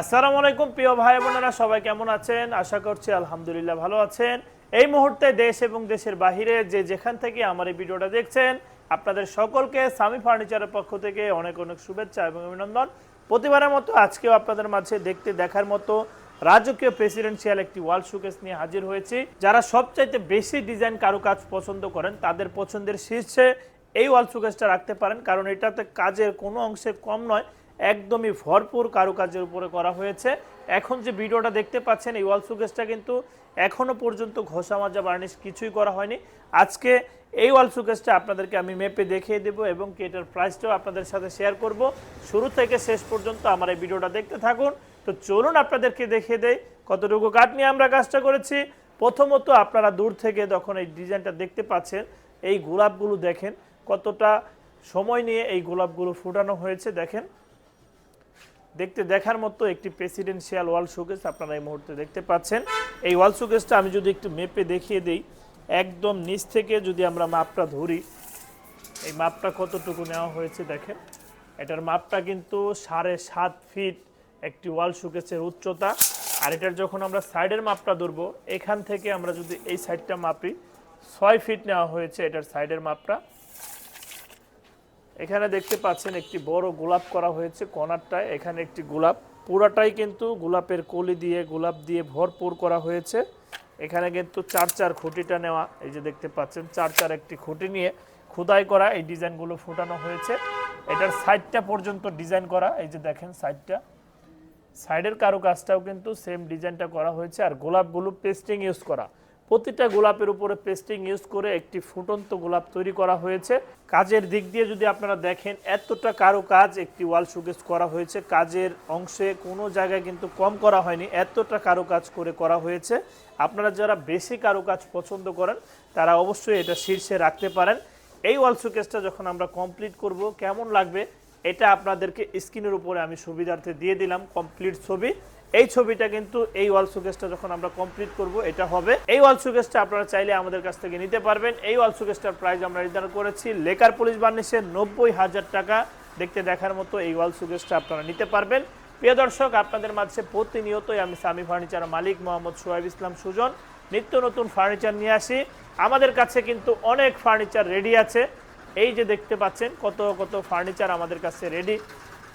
আসসালামু আলাইকুম, প্রিয় ভাই বোনেরা, সবাই কেমন আছেন? আশা করছি আলহামদুলিল্লাহ ভালো আছেন। এই মুহূর্তে দেশ এবং দেশের বাহিরে যে যেখান থেকে আমার এই ভিডিওটা দেখছেন, আপনাদের সকলকে সামি ফার্নিচারের পক্ষ থেকে অনেক অনেক শুভেচ্ছা এবং অভিনন্দন। প্রতিবারের মতো আজকেও আপনাদের মাঝে দেখতে দেখার মতো রাজকীয় প্রেসিডেন্সিয়াল একটি ওয়াল শোকেস নিয়ে হাজির হয়েছি। যারা সবচাইতে বেশি ডিজাইন কারুকাজ পছন্দ করেন, তাদের পছন্দের শীর্ষে এই ওয়াল শোকেসটা রাখতে পারেন, কারণ এটাতে কাজের কোনো অংশে কম নয় একদমই ভরপুর কারুকাজের উপরে করা হয়েছে। এখন যে ভিডিওটা দেখতে পাচ্ছেন, এই ওয়াল সুকেসটা কিন্তু এখনও পর্যন্ত ঘষা মাজা বার্নিশ কিছুই করা হয়নি। আজকে এই ওয়াল সুকেসটা আপনাদেরকে আমি মেপে দেখিয়ে দেব এবং কি এটার প্রাইসটাও আপনাদের সাথে শেয়ার করব। শুরু থেকে শেষ পর্যন্ত আমার এই ভিডিওটা দেখতে থাকুন। তো চলুন আপনাদেরকে দেখিয়ে দেয় কতটুকু কাঠ নিয়ে আমরা কাজটা করেছি। প্রথমত আপনারা দূর থেকে যখন এই ডিজাইনটা দেখতে পাচ্ছেন, এই গোলাপগুলো দেখেন কতটা সময় নিয়ে এই গোলাপগুলো ফুটানো হয়েছে। দেখেন দেখতে দেখার মতো একটি প্রেসিডেন্সিয়াল ওয়াল শোকেস আপনারা এই মুহূর্তে দেখতে পাচ্ছেন। এই ওয়াল শোকেসটা আমি যদি একটু মেপে দেখিয়ে দিই, একদম নিচ থেকে যদি আমরা মাপটা ধরি, এই মাপটা কতটুকু নেওয়া হয়েছে দেখেন। এটার মাপটা কিন্তু সাড়ে সাত ফিট একটি ওয়াল শোকেসের উচ্চতা। আর এটার যখন আমরা সাইডের মাপটা ধরবো, এখান থেকে আমরা যদি এই সাইডটা মাপি, ছয় ফিট নেওয়া হয়েছে এটার সাইডের মাপটা। এখানে দেখতে পাচ্ছেন একটি বড় গোলাপ করা হয়েছে কর্নারটায় এখানে একটি গোলাপ। পুরাটাই কিন্তু গোলাপের কলি দিয়ে, গোলাপ দিয়ে ভরপুর করা হয়েছে। এখানে কিন্তু চার চার খুঁটিটা নেওয়া, এই যে দেখতে পাচ্ছেন, চার চার একটি খুঁটি নিয়ে খোদাই করা এই ডিজাইনগুলো ফুটানো হয়েছে। এটার সাইডটা পর্যন্ত ডিজাইন করা, এই যে দেখেন সাইডটা। সাইডের কারও কাজটাও কিন্তু সেম ডিজাইনটা করা হয়েছে। আর গোলাপগুলো পেস্টিং ইউজ করা। প্রতিটা গোলাপের উপরে পেস্টিং ইউজ করে একটি ফুটন্ত গোলাপ তৈরি করা হয়েছে। কাজের দিক দিয়ে যদি আপনারা দেখেন, এতটা কারও কাজ একটি ওয়াল শোকেস করা হয়েছে। কাজের অংশে কোনো জায়গায় কিন্তু কম করা হয়নি, এতটা কারও কাজ করে করা হয়েছে। আপনারা যারা বেশি কারও কাজ পছন্দ করেন, তারা অবশ্যই এটা শীর্ষে রাখতে পারেন। এই ওয়াল শোকেসটা যখন আমরা কমপ্লিট করব, কেমন লাগবে, এটা আপনাদেরকে স্ক্রিনের উপরে আমি সুবিধার্থে দিয়ে দিলাম কমপ্লিট ছবি। এই ছবিটা কিন্তু এই ওয়াল সুকেসটা যখন আমরা কমপ্লিট করব, এটা হবে। এই ওয়াল সুকেসটা আপনারা চাইলে আমাদের কাছ থেকে নিতে পারবেন। এই ওয়াল সুকেসটার প্রাইস আমরা নির্ধারণ করেছি লেকার পুলিশ বার্নিশের নব্বই হাজার টাকা। দেখতে দেখার মতো এই ওয়াল সুকেসটা আপনারা নিতে পারবেন। প্রিয় দর্শক, আপনাদের মাঝে প্রতিনিয়তই আমি সামি ফার্নিচার মালিক মোহাম্মদ সোহাইব ইসলাম সুজন। নিত্য নতুন ফার্নিচার নিয়ে আসি। আমাদের কাছে কিন্তু অনেক ফার্নিচার রেডি আছে। এই যে দেখতে পাচ্ছেন, কত কত ফার্নিচার আমাদের কাছে রেডি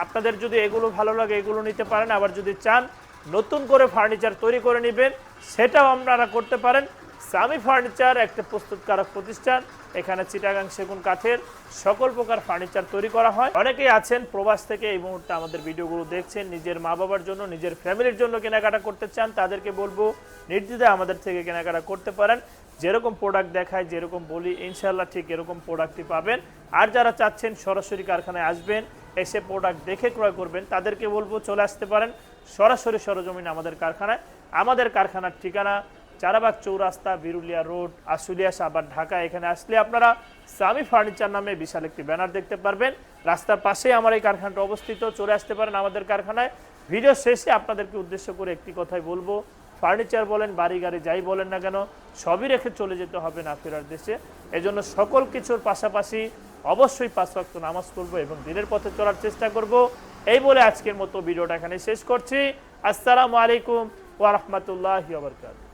আপনাদের যদি এগুলো ভালো লাগে, এগুলো নিতে পারেন। আবার যদি চান নতুন করে ফার্নিচার তৈরি করে নেবেন, সেটাও আপনারা করতে পারেন। সামি ফার্নিচার একটা প্রস্তুতকারক প্রতিষ্ঠান, এখানে চিটাগাং সেগুন কাঠের সকল প্রকার ফার্নিচার তৈরি করা হয়। অনেকেই আছেন প্রবাস থেকে এই মুহূর্তে আমাদের ভিডিওগুলো দেখছেন, নিজের মা বাবার জন্য, নিজের ফ্যামিলির জন্য কেনাকাটা করতে চান, তাদেরকে বলব, নির্দ্বিধায় আমাদের থেকে কেনাকাটা করতে পারেন। যেরকম প্রোডাক্ট দেখায়, যেরকম বলি ইনশাল্লাহ ঠিক এরকম প্রোডাক্টই পাবেন। আর যারা চাচ্ছেন সরাসরি কারখানায় আসবেন এসে প্রোডাক্ট দেখে ক্রয় করবেন, তাদেরকে বলব চলে আসতে পারেন সরাসরি সরজমিন আমাদের কারখানায়। আমাদের কারখানার ঠিকানা চারাবাগ চৌরাস্তা, বিরুলিয়া রোড, আশুলিয়া সাবার ঢাকা। এখানে আসলে আপনারা সামি ফার্নিচার নামে বিশাল একটি ব্যানার দেখতে পারবেন। রাস্তার পাশেই আমার এই কারখানাটা অবস্থিত, চলে আসতে পারেন আমাদের কারখানায়। ভিডিও শেষে আপনাদেরকে উদ্দেশ্য করে একটি কথাই বলব, ফার্নিচার বলেন বাড়ি গাড়ি যাই বলেন না কেন, সবই রেখে চলে যেতে হবে না ফেরার দেশে। এজন্য সকল কিছুর পাশাপাশি অবশ্যই পাঁচ রক্ত নামাজ পড়ব এবং দিনের পথে চলার চেষ্টা করব। এই বলে আজকের মতো ভিডিওটা এখানে শেষ করছি। আসসালামু আলাইকুম ওয়া বারাকাতুহু।